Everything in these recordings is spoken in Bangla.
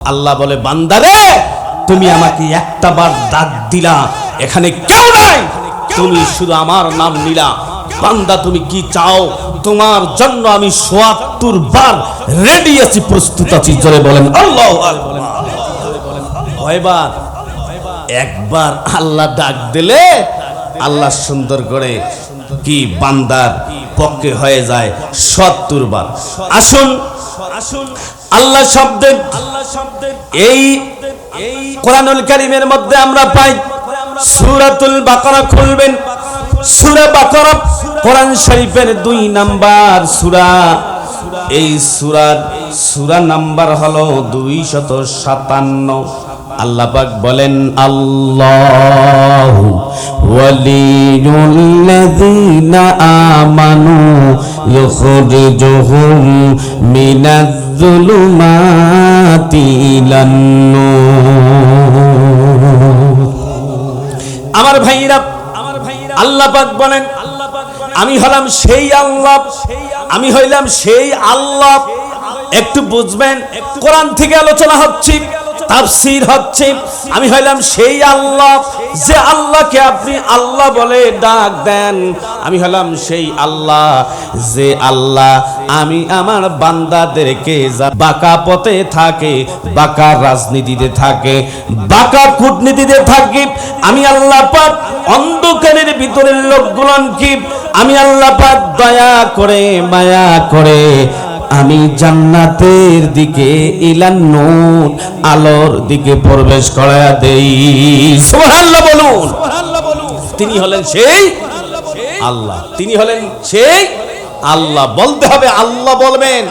আল্লাহ বলে, বান্দারে, তুমি আমাকে একটা বার ডাক দিলা, এখানে কেউ নাই, তুমি শুধু আমার নাম নিলা। বান্দা, তুমি কি চাও? তোমার জন্য আমি সোয়াত্তর বার রেডি আছি, প্রস্তুত আছি। জোরে বলেন, আল্লাহ কয়বার? একবার আল্লাহ ডাক দিলে, আল্লাহ সুন্দর করে কি বান্দার পক্ষে হয়ে যায় সত্তর বার। আসুন আসুন। আল্লাহ শব্দের এই কোরআনুল কারিমের মধ্যে আমরা পাই সুরাতুল বাকারা খুলবেন। সুরা বাকারা কোরআন শরীফের দুই নাম্বার সুরা। এই সূরার সুরা নাম্বার হলো দুই শত সাতান্ন। আল্লাহ পাক বলেন আল্লাহ ওয়ালিউল্লাযীনা আমানু ইখরিজুহুম মিনাজ-যুলুমাতি আমার ভাইরা আমার ভাইরা, আল্লাহ পাক বলেন, আমি হলাম সেই আল্লাহ, আমি হইলাম সেই আল্লাহ। একটু বুঝবেন, কোরআন থেকে আলোচনা হচ্ছে। তাফসীর হচ্ছে, আমি হইলাম সেই আল্লাহ, যে আল্লাহকে আপনি আল্লাহ বলে ডাক দেন। আমি হলাম সেই আল্লাহ, যে আল্লাহ, আমি আমার বান্দাদেরকে বাঁকা পথে থাকে, বাঁকা রাজনীতিতে থাকে, বাঁকা কূটনীতিতে থাকে, আমি আল্লাহ পাক অন্ধকারের ভিতরের লোকগুলোকে আমি আল্লাহ পাক দয়া করে, মায়া করে আমি জান্নাতের দিকে ইলান নূর, আলোর দিকে প্রবেশ করায়া দেই। সুবহানাল্লাহ বলুন। তিনি হলেন সেই আল্লাহ। তিনি হলেন সেই আল্লাহ। বলতে হবে আল্লাহ বলবেন।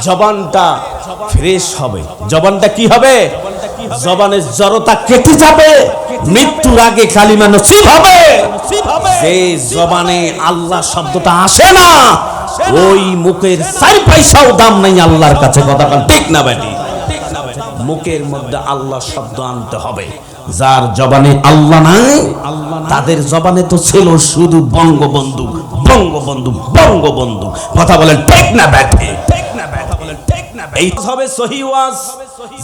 জবানটা ফ্রেশ হবে। জবানটা কি হবে? জবানের জড়তা কেটে যাবে। মৃত্যুর আগে কালিমা নসিব হবে। যে জবানে আল্লাহ শব্দটা আসে না ওই মুখের চার পয়সাও দাম নাই আল্লাহর কাছে, কথা ঠিক না বেটি? মুখের মধ্যে আল্লাহ শব্দ আনতে হবে। যার জবানে আল্লাহ নাই, তাদের জবানে তো ছিল শুধু বঙ্গবন্ধু বঙ্গবন্ধু বঙ্গবন্ধু। কথা বলেন, ঠিক না ব্যাটে এই হবে সহি ওয়াজ।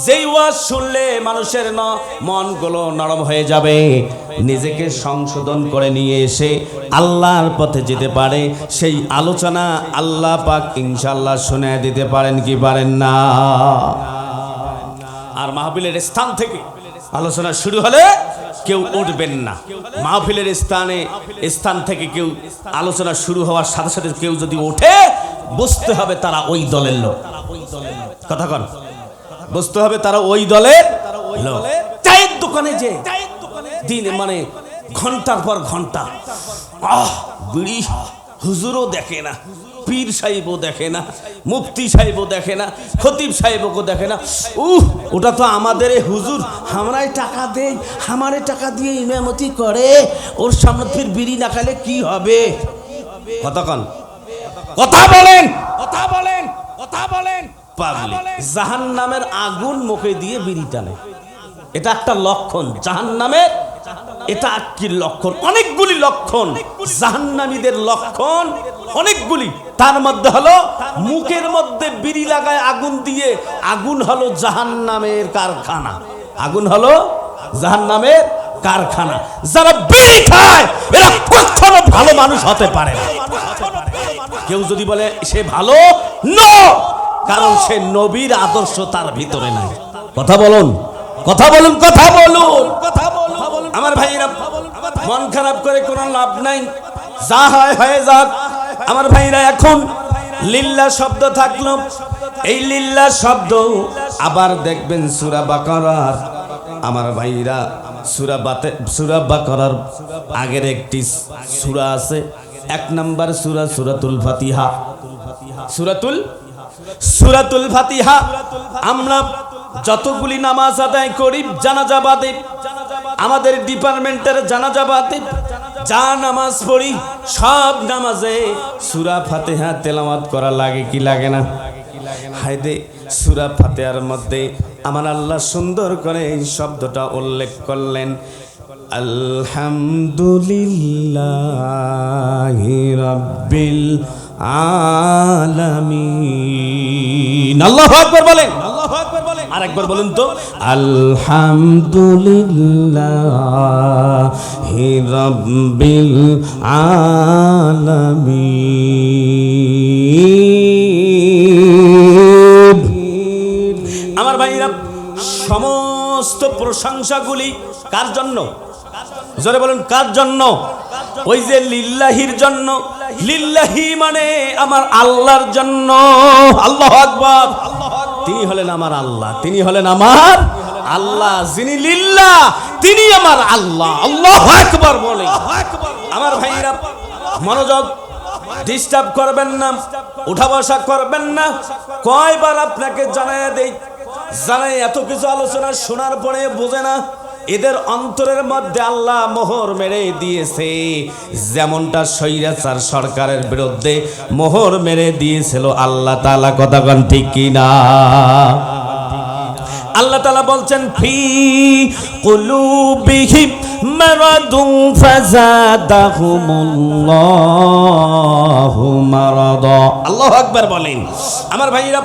যেই ওয়াজ শুনলে মানুষের না, মনগুলো নরম হয়ে যাবে। নিজেকে সংশোধন করে নিয়ে এসে আল্লাহর পথে যেতে পারে। সেই আলোচনা আল্লাহ পাক ইনশাল্লাহ শুনে দিতে পারেন কি পারেন না। আর মাহফিলের স্থান থেকে আলোচনা শুরু হলে কেউ উঠবেন না। মাহফিলের স্থানে, স্থান থেকে কেউ আলোচনা শুরু হওয়ার সাথে সাথে কেউ যদি ওঠে, বুঝতে হবে তারা ওই দলের লোক। কথা কন। বুঝতে হবে তারা ওই দলের লোক চায়ের দোকানে যে দিন মানে ঘণ্টার পর ঘণ্টা। আহ বিড়ি হুজুরও দেখে না পীর সাহেবও দেখে না মুফতি সাহেবও দেখে না খতিব সাহেবও দেখে না। উহ ওটা তো আমাদের হুজুর আমরাই টাকা দেই আমারে টাকা দিয়ে ইমামতি করে ওর সামনে ফির বিড়ি না খালে কি হবে? কতক্ষণ কথা বলেন। কথা বলেন কথা বলেন। পাবলিক জাহান নামের আগুন মুখে দিয়ে বিড়ি টানে। এটা একটা লক্ষণ। জাহান নামের এটা কি লক্ষণ? অনেকগুলি লক্ষণ। জাহান্নামীদের লক্ষণ অনেকগুলি। তার মধ্যে হলো মুখের মধ্যে বিড়ি লাগায় আগুন দিয়ে। আগুন হলো জাহান্নামের কারখানা। আগুন হলো জাহান্নামের কারখানা। যারা বিড়ি খায় এরা কখনো ভালো মানুষ হতে পারে না। কেউ যদি বলে সে ভালো? নো! কারণ সে নবীর আদর্শ তার ভিতরে নাই। কথা বলুন কথা বলুন কথা বলুন। কথা বলুন আমার ভাইরা মন খারাপ করে কোনো লাভ নাই। যা হয় হয়ে যাক। আমার ভাইরা এখন লিল্লা শব্দ থাকল। এই লিল্লা শব্দ আবার দেখবেন সুরা বাকারার। আমার ভাইরা সুরা বাতে সুরা বাকারার আগের একটি সুরা আছে। এক নাম্বার সুরা সুরাতুল ফাতিহা। সুরাতুল সুরাতুল ফাতিহা, আমরা যতগুলি নামাজ আদায় করি, জানাজা বাদে, আমাদের ডিপার্টমেন্টের জানাজা বাদে, যা নামাজ পড়ি, সব নামাজে সুরা ফাতেহা তেলামাত করা লাগে কি লাগে না? হায়দে সুরা ফাতেহার মধ্যে আমার আল্লাহ সুন্দর করে এই শব্দটা উল্লেখ করলেন, আলহামদুলিল্লাহ রাব্বিল আলামিন। আল্লাহু আকবার বলেন আল্লাহু আকবার বলেন। আর একবার বলুন তো। আলহামদুলিল্লাহ রব্বিল আলামিন। আমার ভাইরা সমস্ত প্রশংসাগুলি কার জন্য? জোরে বলুন, কার জন্য? ওই যে লিল্লাহির জন্য। লিল্লাহি মানে আমার আল্লাহর জন্য। আল্লাহ আকবার। তিনি হলেন আমার আল্লাহ, তিনি হলেন আমার আল্লাহ। যিনি লিল্লাহ, তিনি আমার আল্লাহ। আল্লাহ আকবার বলে। আমার ভাইরা, মনোযোগ ডিস্টার্ব করবেন না, উঠা বসা করবেন না। কয়বার আপনাকে জানাই দেই? জানাই এত কিছু আলোচনা শোনার পরে বোঝে না এদের অন্তরের মধ্যে আল্লাহ মোহর মেরে দিয়েছে। যেমনটা স্বৈরাচার সরকারের বিরুদ্ধে মোহর মেরে দিয়েছিল, আল্লাহ তাআলা কথাগণ ঠিক কিনা? আল্লাহ তালা বলছেন, ফি কুলুবিহিম মারাদুন ফাজাদাহুমুল্লাহু মারাদা। আল্লাহু আকবার বলেন। আমার ভাইরা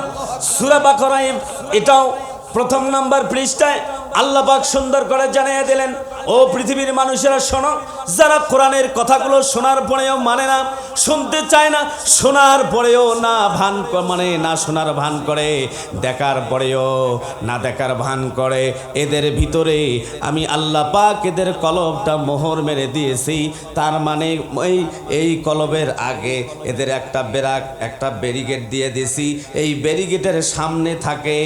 সূরা বাকারায় এটাও প্রথম নাম্বার পৃষ্ঠায় আল্লাহ পাক সুন্দর করে জানিয়ে দিলেন ও পৃথিবীর মানুষেরা শোনো যারা কোরআনের কথাগুলো শোনার পরেও মানে না, শুনতে চায় না, শোনার পরেও না ভান মানে না শোনার ভান করে, দেখার পরেও না দেখার ভান করে। এদের ভিতরে আমি আল্লাহ পাক এদের কলবটা মোহর মেরে দিয়েছি, তার মানে এই এই কলবের আগে এদের একটা বেরাক একটা ব্যারিগেড দিয়ে দিয়েছি। এই ব্যারিগেডের সামনে থাকে,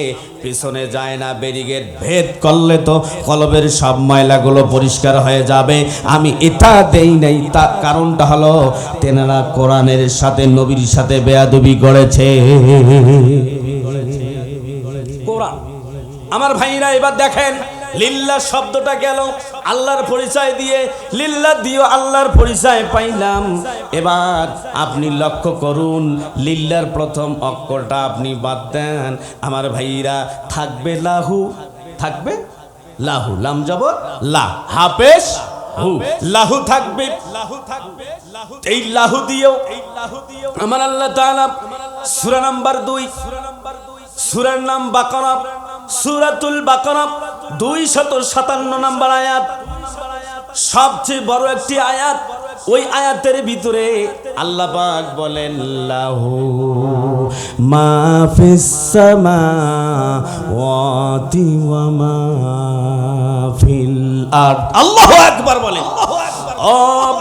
পিছনে যায় না ব্যারিগেড ভেদ করলে তো কলবের সব ময়লাগুলো পরিষ্কার হয়ে যাবে। আমি এটা দেই নাই, তা কারণটা হলো তেনারা কোরআনের সাথে, নবীর সাথে বেয়াদবি করেছে। আমার ভাইরা, এবার দেখেন, লিল্লা শব্দটা গেল, আল্লাহর পরিচয় দিয়ে, লিল্লা দিও আল্লাহর পরিচয় পাইলাম। এবার আপনি লক্ষ্য করুন, লিল্লার প্রথম অক্ষরটা আপনি বাদ দেন। আমার ভাইরা, থাকবে লাহু। থাকবে? লাহু, লাম যাব লা। হাফেজ লাহু। থাকবে লাহু থাকবে। এই লাহু দিও আমার আল্লাহ তাআলা সূরা নাম্বার 2 সূরার নাম বাকারা, সূরাতুল বাকারা 257 নাম্বার আয়াত। সবচেয়ে বড় একটি আয়াত, ওই আয়াতের ভিতরে আল্লাহ পাক বলেন, লাহু মা ফিস সামাওয়াতি ওয়া মা আল্লাহু আকবার বলেন ও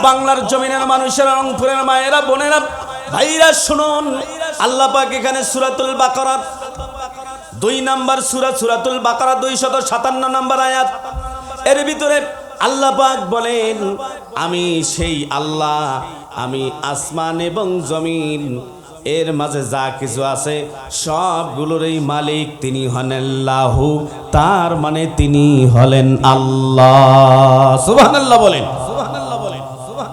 বাংলার জমিনের মানুষেরা রংপুরের মায়েরা বোনেরা ভাইরা শুনুন। আল্লাহ পাক এখানে সূরাতুল বাকারা দুই নাম্বার সূরা সূরাতুল বাকারা 257 নাম্বার আয়াত। এর ভিতরে আল্লাহ পাক বলেন আমি সেই আল্লাহ আমি আসমান এবং জমিন এর মাঝে যা কিছু আছে, সবগুলোরই মালিক তিনি হন আল্লাহু, তার মানে তিনি হলেন আল্লাহ। সুবহানাল্লাহ বলেন।